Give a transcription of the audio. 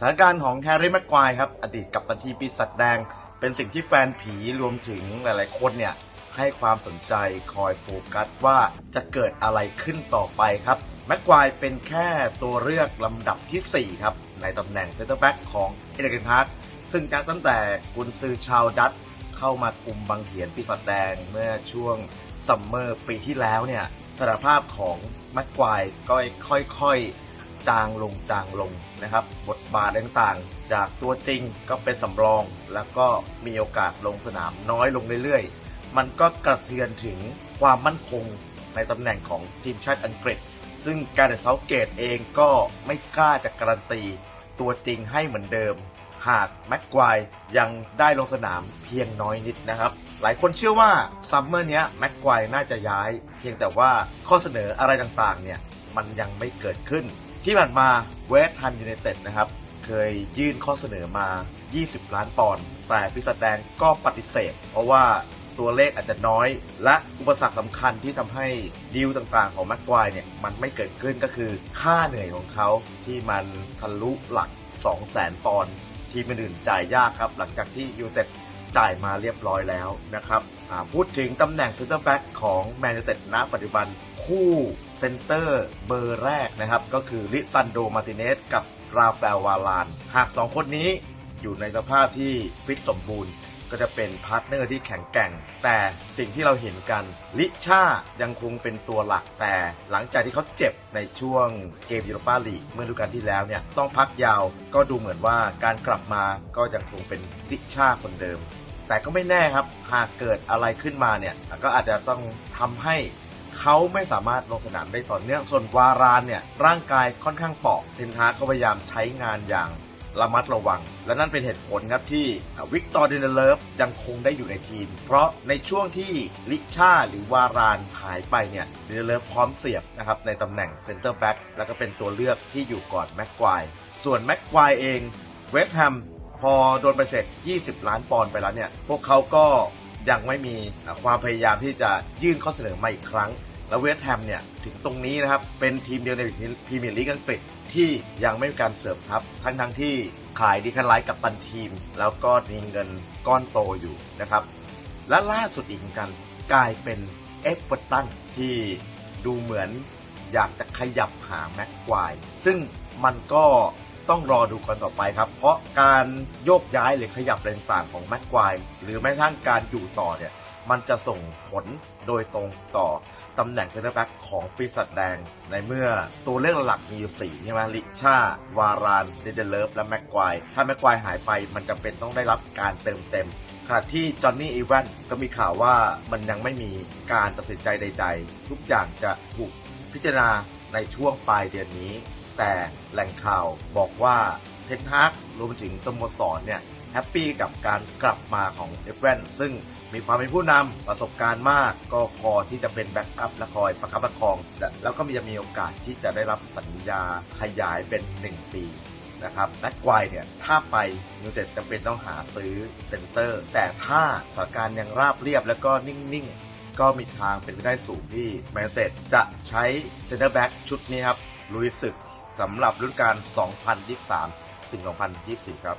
สถานการณ์ของแฮร์รี่แม็กควายครับ อดีตกัปตันทีปีศาจแดง เป็นสิ่งที่แฟนผีรวมถึงหลายๆ คนเนี่ย ให้ความสนใจคอยโฟกัสว่าจะเกิดอะไรขึ้นต่อไปครับแม็กควายเป็นแค่ตัวเลือกลำดับทีสี่4 ครับ ในตำแหน่งเซนเตอร์แบ็กของเอเดนฮาร์ดซึ่งตั้งแต่กุนซือชาวดัตเข้ามาคุมบังเหียนปีศาจแดงเมื่อช่วงซัมเมอร์ปีที่แล้วเนี่ยสถานภาพของแม็กควายก็ค่อยๆ จางลงจางลงนะครับ บทบาทต่างๆ จากตัวจริงก็เป็นสำรอง แล้วก็มีโอกาสลงสนามน้อยลงเรื่อยๆ มันก็กระเทือนถึงความมั่นคงในตำแหน่งของทีมชาติอังกฤษ ซึ่งการเดนเซาเกตเองก็ไม่กล้าจะการันตี ตัวจริงให้เหมือนเดิม หากแม็กควายยังได้ลงสนามเพียงน้อยนิดนะครับหลายคนเชื่อว่าซัมเมอร์นี้แม็กควายน่าจะย้าย เพียงแต่ว่าข้อเสนออะไรต่างๆเนี่ย มันยังไม่เกิดขึ้น ที่ผ่านมาเวสต์แฮมยูไนเต็ดนะครับ เคยยื่นข้อเสนอมา 20 ล้านปอนด์แต่พิสดแดงก็ปฏิเสธ เพราะว่าตัวเลขอาจจะน้อย และอุปสรรคสำคัญที่ทำให้ดีลต่างๆของแม็กควายเนี่ย มันไม่เกิดขึ้นก็คือค่าเหนื่อยของเขาที่มันทะลุหลัก 200,000 ปอนด์ทีมอื่นจ่ายยากครับ หลังจากที่ยูเต็ดจ่ายมาเรียบร้อยแล้วนะครับพูดถึงตำแหน่งเซนเตอร์แบ็กของแมนยูเต็ดณปัจจุบัน คู่เซนเตอร์เบอร์แรกนะครับ ก็คือลิซันโดมาติเนสกับราฟาเอลวาลาน หาก 2 คนนี้อยู่ในสภาพที่ฟิตสมบูรณ์ ก็จะเป็นพาร์ทเนอร์ที่แข็งแกร่ง แต่สิ่งที่เราเห็นกัน ลิชายังคงเป็นตัวหลักแต่หลังจากที่เขาเจ็บในช่วงเกมยูโรปาลีกเมื่อฤดูกาลที่แล้วเนี่ยต้องพักยาวก็ดูเหมือนว่าการกลับมาก็ยังคงเป็นลิชาคนเดิมแต่ก็ไม่แน่ครับ หากเกิดอะไรขึ้นมาเนี่ย ก็อาจจะต้องทำให้ เขาไม่สามารถลงสนามได้ต่อเนื่องส่วนวารานเนี่ยร่างกายค่อนข้างเปราะเทนฮากก็พยายามใช้งานอย่างระมัดระวัง และนั่นเป็นเหตุผลครับที่วิกตอร์เดนเลฟยังคงได้อยู่ในทีม เพราะในช่วงที่ลิชาหรือวารานหายไปเนี่ยเดนเลฟพร้อมเสียบนะครับในตำแหน่งเซนเตอร์แบ็กแล้วก็เป็นตัวเลือกที่อยู่ก่อนแม็กควายส่วนแม็กควายเองเวสต์แฮมพอโดนไปเสร็จ 20 ล้านปอนด์ไปแล้วเนี่ย พวกเขาก็ยังไม่มีความพยายามที่จะยื่นข้อเสนอมาอีกครั้ง แล้วเวสต์แฮมเนี่ยถึงตรงนี้นะครับ เป็นทีมเดียวในพรีเมียร์ลีกอังกฤษที่ยังไม่มีการเสริมทัพทั้งทั้งที่ขายดีคันไลท์กับตันทีม แล้วก็มีเงินก้อนโตอยู่นะครับ และล่าสุดอีกหมือนกันกลายเป็นเอฟเวอร์ตันที่ดูเหมือนอยากจะขยับหาแม็กควายซึ่งมันก็ต้องรอดูกันต่อไปครับ เพราะการโยกย้ายหรือขยับอะไรต่างๆของแม็กควายหรือแม้กระทั่งการอยู่ต่อเนี่ย มันจะส่งผลโดยตรงต่อตำแหน่งเซนเตอร์แบ็กของปีศาจแดง ในเมื่อตัวเลือกหลักมีอยู่ 4 ใช่ไหมลิชาวารานเดเดเลฟและแม็กควาย ถ้าแม็กควายหายไปมันจะเป็นต้องได้รับการเติมเต็มขณะที่จอห์นนี่อีแวนก็มีข่าวว่ามันยังไม่มีการตัดสินใจใด ๆ ทุกอย่างจะถูกพิจารณาในช่วงปลายเดือนนี้ แต่แหล่งข่าวบอกว่าเทนฮากรวมถึงสโมสรเนี่ยแฮปปี้กับการกลับมาของเอฟเวนซึ่ง มีความเป็นผู้นำประสบการณ์มาก ก็พอที่จะเป็นแบ็กอัพและคอยประคับประคอง และแล้วก็มีจะมีโอกาสที่จะได้รับสัญญาขยายเป็น 1 ปีนะครับแม็กควเนี่ยถ้าไปยูเต็ดจะเป็นต้องหาซื้อเซนเตอร์ แต่ถ้าสถานการณ์ยังราบเรียบแล้วก็นิ่งๆ ก็มีทางเป็นไปได้สูงที่แมนเชสเตอร์จะใช้เซนเตอร์แบ็กชุดนี้ครับลุยศึกสำหรับฤดูกาล2023 ถึง 2024 ครับ